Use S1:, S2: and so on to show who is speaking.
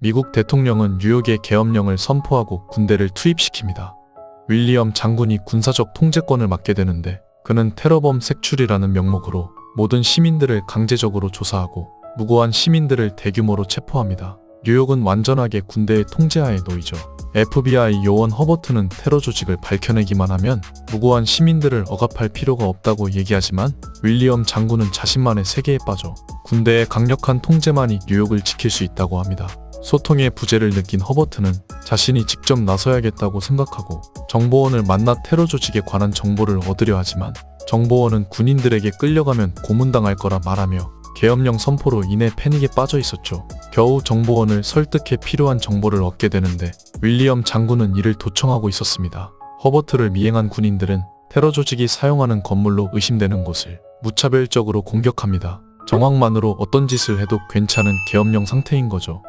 S1: 미국 대통령은 뉴욕에 계엄령을 선포하고 군대를 투입시킵니다. 윌리엄 장군이 군사적 통제권을 맡게 되는데 그는 테러범 색출이라는 명목으로 모든 시민들을 강제적으로 조사하고 무고한 시민들을 대규모로 체포합니다. 뉴욕은 완전하게 군대의 통제하에 놓이죠. FBI 요원 허버트는 테러 조직을 밝혀내기만 하면 무고한 시민들을 억압할 필요가 없다고 얘기하지만 윌리엄 장군은 자신만의 세계에 빠져 군대의 강력한 통제만이 뉴욕을 지킬 수 있다고 합니다. 소통의 부재를 느낀 허버트는 자신이 직접 나서야겠다고 생각하고 정보원을 만나 테러 조직에 관한 정보를 얻으려 하지만 정보원은 군인들에게 끌려가면 고문당할 거라 말하며 계엄령 선포로 인해 패닉에 빠져 있었죠. 겨우 정보원을 설득해 필요한 정보를 얻게 되는데 윌리엄 장군은 이를 도청하고 있었습니다. 허버트를 미행한 군인들은 테러 조직이 사용하는 건물로 의심되는 곳을 무차별적으로 공격합니다. 정황만으로 어떤 짓을 해도 괜찮은 계엄령 상태인 거죠.